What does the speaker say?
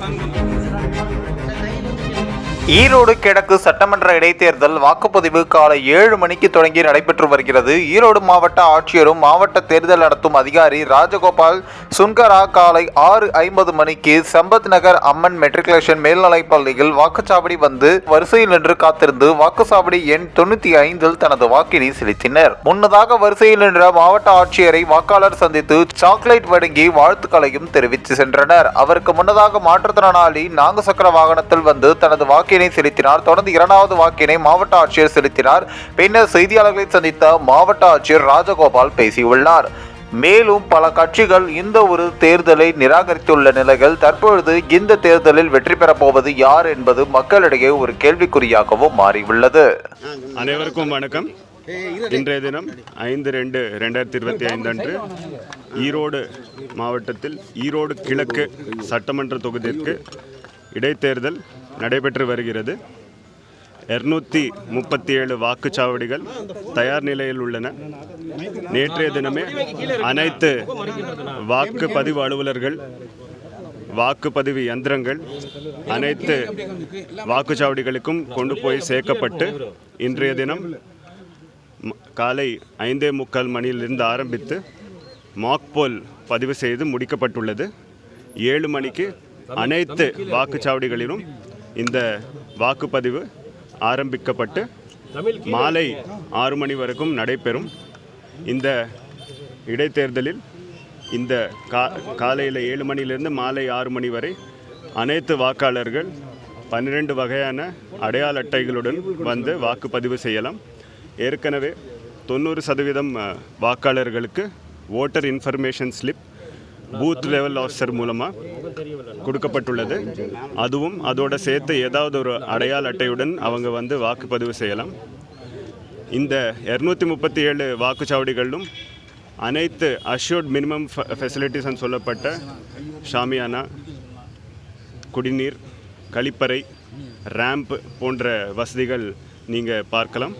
சங்கம் ஈரோடு கிழக்கு சட்டமன்ற இடைத்தேர்தல் வாக்குப்பதிவு காலை ஏழு மணிக்கு தொடங்கி நடைபெற்று வருகிறது. ஈரோடு மாவட்ட ஆட்சியரும் மாவட்ட தேர்தல் நடத்தும் அதிகாரி ராஜகோபால் சுன்கரா காலை ஆறு ஐம்பது மணிக்கு சம்பத் நகர் அம்மன் மெட்ரிகுலேஷன் மேல்நிலைப் பள்ளியில் வாக்குச்சாவடி வந்து வரிசையில் நின்று காத்திருந்து வாக்குச்சாவடி எண் தொண்ணூத்தி ஐந்தில் தனது வாக்கினை செலுத்தினர். முன்னதாக வரிசையில் நின்ற மாவட்ட ஆட்சியரை வாக்காளர் சந்தித்து சாக்லேட் வழங்கி வாழ்த்துக்களையும் தெரிவித்து சென்றனர். அவருக்கு முன்னதாக மாற்றுத்திறனாளி நான்கு சக்கர வாகனத்தில் வந்து தனது வாக்கினை செலுத்தினார். தொடர்ந்து இரண்டாவது வாக்கினை மாவட்ட ஆட்சியர் செலுத்தினார். பின்னர் செய்தியாளர்களை சந்தித்த மாவட்ட ஆட்சியர் ராஜகோபால் பேசியுள்ளார். மேலும் பல கட்சிகள் இந்த ஒரு தேர்தலை நிராகரித்துள்ள நிலையில் தற்பொழுது இந்த தேர்தலில் வெற்றி பெறப் போவது யார் என்பது மக்களிடையே ஒரு கேள்விக்குறியாகவும் மாறியுள்ளது. அனைவருக்கும் வணக்கம். இன்றைய தினம் ஐந்து ரெண்டு ரெண்டாயிரத்தி இருபத்தி ஐந்து அன்று ஈரோடு மாவட்டத்தில் ஈரோடு கிழக்கு சட்டமன்ற தொகுதிக்கு இடைத்தேர்தல் நடைபெற்று வருகிறது. இருநூத்தி முப்பத்தி ஏழு வாக்குச்சாவடிகள் தயார் நிலையில் உள்ளன. நேற்றைய தினமே அனைத்து வாக்குப்பதிவு அலுவலர்கள் வாக்குப்பதிவு எந்திரங்கள் அனைத்து வாக்குச்சாவடிகளுக்கும் கொண்டு போய் சேர்க்கப்பட்டு இன்றைய தினம் காலை ஐந்தே முக்கால் மணியிலிருந்து ஆரம்பித்து மாக்போல் பதிவு செய்து முடிக்கப்பட்டுள்ளது. ஏழு மணிக்கு அனைத்து வாக்குச்சாவடிகளிலும் இந்த வாக்குப்பதிவு ஆரம்பிக்கப்பட்டு மாலை ஆறு மணி வரைக்கும் நடைபெறும். இந்த இடைத்தேர்தலில் இந்த கா காலையில் ஏழு மணியிலிருந்து மாலை ஆறு மணி வரை அனைத்து வாக்காளர்கள் பன்னிரெண்டு வகையான அடையாள அட்டைகளுடன் வந்து வாக்குப்பதிவு செய்யலாம். ஏற்கனவே தொண்ணூறு சதவீதம் வாக்காளர்களுக்கு voter information slip booth level officer மூலமாக கொடுக்கப்பட்டுள்ளது. அதுவும் அதோட சேர்த்து ஏதாவது ஒரு அடையாள அட்டையுடன் அவங்க வந்து வாக்குப்பதிவு செய்யலாம். இந்த இரநூத்தி முப்பத்தி ஏழு வாக்குச்சாவடிகளிலும் அனைத்து அஷ்யூர்ட் மினிமம் ஃபெசிலிட்டிஸ்ன்னு சொல்லப்பட்ட ஷாமியானா குடிநீர் கழிப்பறை ரேம்ப் போன்ற வசதிகள் நீங்கள் பார்க்கலாம்.